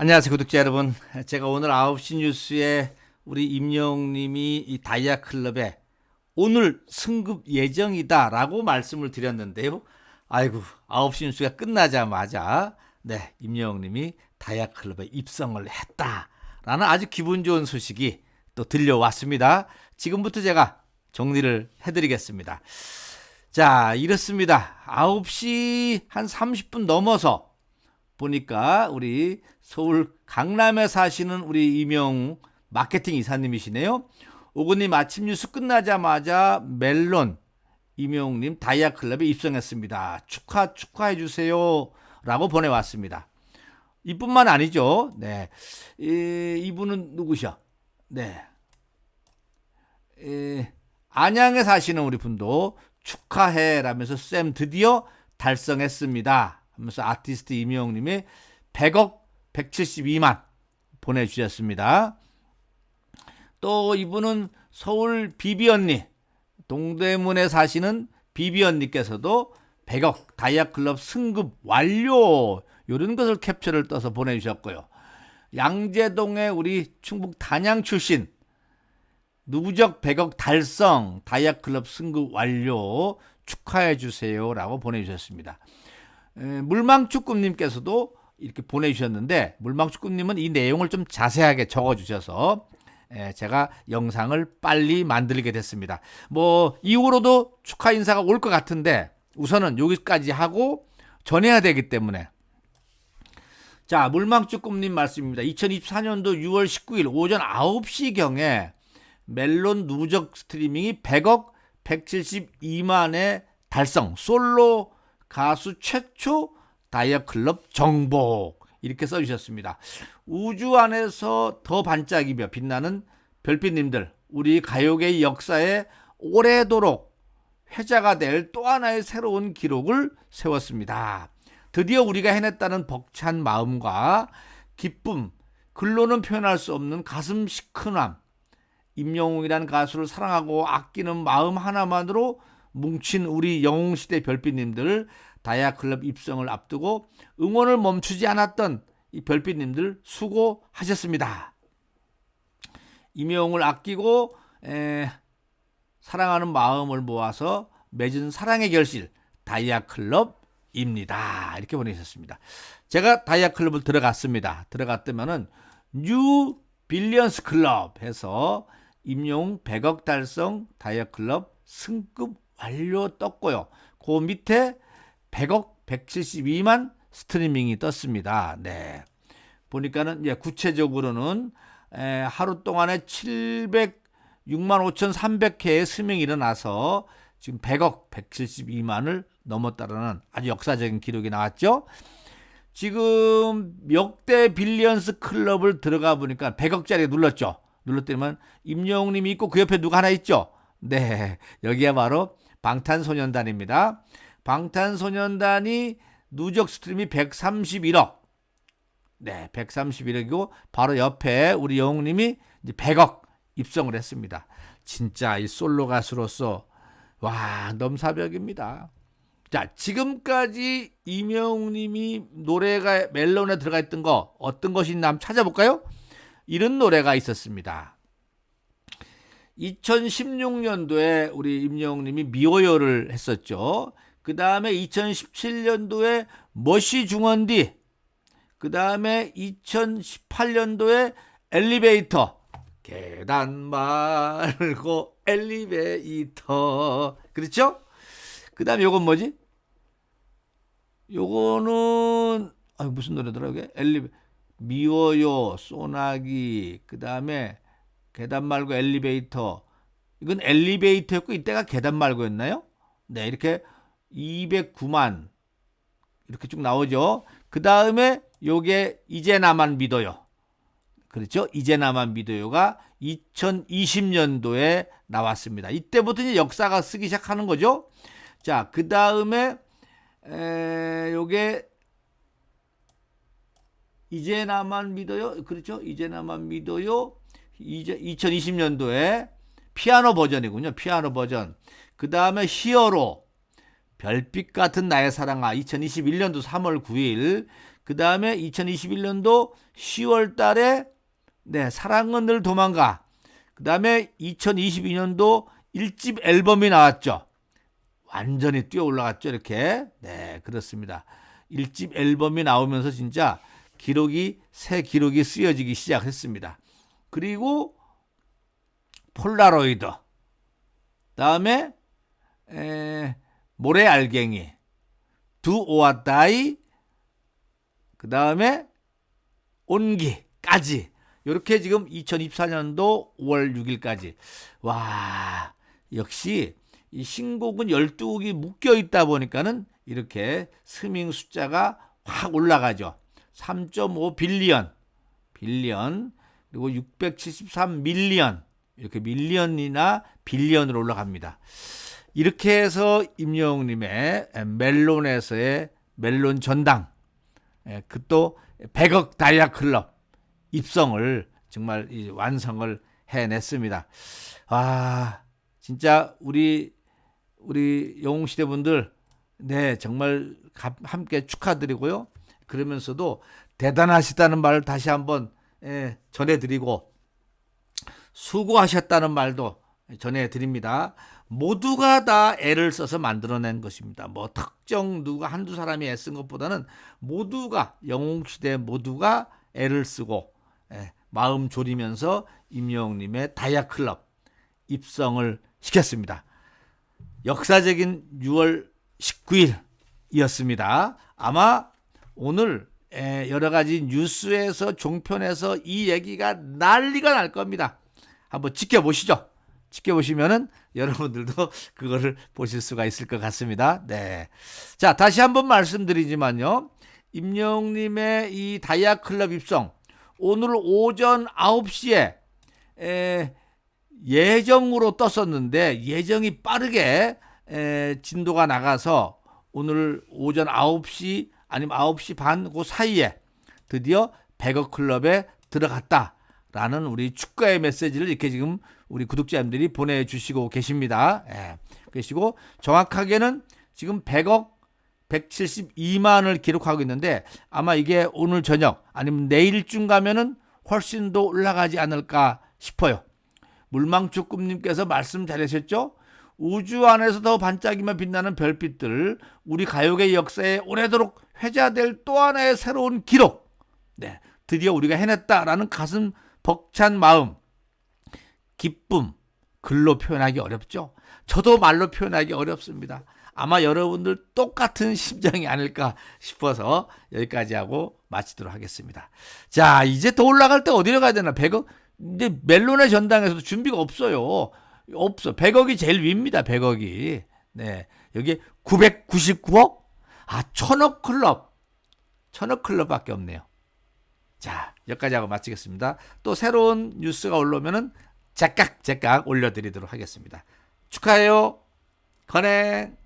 안녕하세요 구독자 여러분. 제가 오늘 9시 뉴스에 우리 임영웅님이 이 다이아 클럽에 오늘 승급 예정이다 라고 말씀을 드렸는데요. 아이고 9시 뉴스가 끝나자마자 네 임영웅님이 다이아 클럽에 입성을 했다 라는 아주 기분 좋은 소식이 또 들려왔습니다. 지금부터 제가 정리를 해드리겠습니다. 자 이렇습니다. 9시 한 30분 넘어서 보니까 우리 서울 강남에 사시는 우리 이명 마케팅 이사님이시네요. 오고님 아침 뉴스 끝나자마자 멜론 이명님 다이아 클럽에 입성했습니다. 축하 축하해 주세요. 라고 보내왔습니다. 이뿐만 아니죠. 네. 이, 이분은 누구셔? 네. 이, 안양에 사시는 우리 분도 축하해 라면서 쌤 드디어 달성했습니다. 하면서 아티스트 이명님이 100억 172만 보내주셨습니다. 또 이분은 서울 비비 언니, 동대문에 사시는 비비 언니께서도 100억 다이아클럽 승급 완료 이런 것을 캡처를 떠서 보내주셨고요. 양재동의 우리 충북 단양 출신 누부적 100억 달성 다이아클럽 승급 완료 축하해 주세요라고 보내주셨습니다. 물망축구님께서도 이렇게 보내주셨는데 물망축구님은 이 내용을 좀 자세하게 적어주셔서 제가 영상을 빨리 만들게 됐습니다. 뭐 이후로도 축하 인사가 올 것 같은데 우선은 여기까지 하고 전해야 되기 때문에 자 물망축구님 말씀입니다. 2024년도 6월 19일 오전 9시경에 멜론 누적 스트리밍이 100억 172만의 달성 솔로 가수 최초 다이아 클럽 정복 이렇게 써주셨습니다. 우주 안에서 더 반짝이며 빛나는 별빛님들 우리 가요계의 역사에 오래도록 회자가 될 또 하나의 새로운 기록을 세웠습니다. 드디어 우리가 해냈다는 벅찬 마음과 기쁨, 글로는 표현할 수 없는 가슴 시큰함, 임영웅이라는 가수를 사랑하고 아끼는 마음 하나만으로 뭉친 우리 영웅시대 별빛님들 다이아 클럽 입성을 앞두고 응원을 멈추지 않았던 이 별빛님들 수고하셨습니다. 임영웅을 아끼고 에, 사랑하는 마음을 모아서 맺은 사랑의 결실 다이아 클럽입니다. 이렇게 보내셨습니다. 제가 다이아 클럽을 들어갔습니다. 들어갔다면은 뉴 빌리언스 클럽 해서 임용 100억 달성 다이아 클럽 승급 완료 떴고요. 그 밑에 100억 172만 스트리밍이 떴습니다. 네. 보니까는 예, 구체적으로는 에, 하루 동안에 706만 5,300회의 스밍이 일어나서 지금 100억 172만을 넘었다라는 아주 역사적인 기록이 나왔죠. 지금 역대 빌리언스 클럽을 들어가 보니까 100억짜리 눌렀죠. 눌렀더니만 임영웅님이 있고 그 옆에 누가 하나 있죠. 네, 여기가 바로 방탄소년단입니다. 방탄소년단이 누적 스트림이 131억. 네, 131억이고 바로 옆에 우리 영웅님이 이제 100억 입성을 했습니다. 진짜 이 솔로 가수로서 와 넘사벽입니다. 자, 지금까지 이명웅님이 노래가 멜론에 들어가 있던 거 어떤 것이 있나 한번 찾아볼까요? 이런 노래가 있었습니다. 2016년도에 우리 임영웅님이 미워요를 했었죠. 그 다음에 2017년도에 머시 중원디, 그 다음에 2018년도에 엘리베이터, 계단 말고 엘리베이터, 그렇죠? 그 다음에 요건 뭐지? 요거는 아 무슨 노래더라 이게? 엘리 미워요, 소나기, 그 다음에 계단 말고 엘리베이터. 이건 엘리베이터였고 이때가 계단 말고였나요? 네, 이렇게 209만 이렇게 쭉 나오죠. 그 다음에 요게 이제 나만 믿어요. 그렇죠? 이제 나만 믿어요가 2020년도에 나왔습니다. 이때부터 이제 역사가 쓰기 시작하는 거죠. 자, 그 다음에 요게 이제 나만 믿어요. 그렇죠? 이제 나만 믿어요. 이제 2020년도에 피아노 버전이군요. 피아노 버전. 그 다음에 히어로 별빛 같은 나의 사랑아 2021년도 3월 9일 그 다음에 2021년도 10월 달에 네, 사랑은 늘 도망가. 그 다음에 2022년도 1집 앨범이 나왔죠. 완전히 뛰어 올라갔죠. 이렇게. 네, 그렇습니다. 1집 앨범이 나오면서 진짜 기록이, 새 기록이 쓰여지기 시작했습니다. 그리고 폴라로이드. 다음에, 에, 모래 알갱이. 두 오아 다이. 그 다음에 온기까지. 이렇게 지금 2024년도 5월 6일까지. 와, 역시 이 신곡은 12곡이 묶여 있다 보니까는 이렇게 스밍 숫자가 확 올라가죠. 3.5 빌리언, 빌리언, 그리고 673 밀리언, 이렇게 밀리언이나 빌리언으로 올라갑니다. 이렇게 해서 임영웅님의 멜론에서의 멜론 전당, 예, 그또 100억 다이아 클럽 입성을 정말 이 완성을 해냈습니다. 아, 진짜 우리 우리 영웅 시대 분들 네, 정말 가- 함께 축하드리고요. 그러면서도 대단하시다는 말을 다시 한번 예, 전해드리고 수고하셨다는 말도 전해드립니다. 모두가 다 애를 써서 만들어낸 것입니다. 뭐 특정 누가 한두 사람이 애쓴 것보다는 모두가 영웅시대 모두가 애를 쓰고 예, 마음 졸이면서 임영웅님의 다이아클럽 입성을 시켰습니다. 역사적인 6월 19일이었습니다. 아마 오늘 에, 여러 가지 뉴스에서 종편에서 이 얘기가 난리가 날 겁니다. 한번 지켜보시죠. 지켜보시면은 여러분들도 그거를 보실 수가 있을 것 같습니다. 네. 자, 다시 한번 말씀드리지만요. 임영님의 이 다이아 클럽 입성 오늘 오전 9시에 에, 예정으로 떴었는데 예정이 빠르게 에, 진도가 나가서 오늘 오전 9시 아니면 9시 반 그 사이에 드디어 100억 클럽에 들어갔다라는 우리 축가의 메시지를 이렇게 지금 우리 구독자님들이 보내주시고 계십니다. 예. 계시고 정확하게는 지금 100억 172만을 기록하고 있는데 아마 이게 오늘 저녁 아니면 내일쯤 가면은 훨씬 더 올라가지 않을까 싶어요. 물망초 꿈님께서 말씀 잘하셨죠? 우주 안에서 더 반짝이며 빛나는 별빛들, 우리 가요계 역사에 오래도록 회자될 또 하나의 새로운 기록. 네, 드디어 우리가 해냈다라는 가슴 벅찬 마음, 기쁨, 글로 표현하기 어렵죠? 저도 말로 표현하기 어렵습니다. 아마 여러분들 똑같은 심정이 아닐까 싶어서 여기까지 하고 마치도록 하겠습니다. 자, 이제 더 올라갈 때 어디로 가야 되나? 100억? 근데 멜론의 전당에서도 준비가 없어요. 없어. 100억이 제일 위입니다. 100억이. 네. 여기 999억? 아, 천억 클럽. 천억 클럽밖에 없네요. 자, 여기까지 하고 마치겠습니다. 또 새로운 뉴스가 올라오면은 제깍제깍 올려드리도록 하겠습니다. 축하해요. 건행.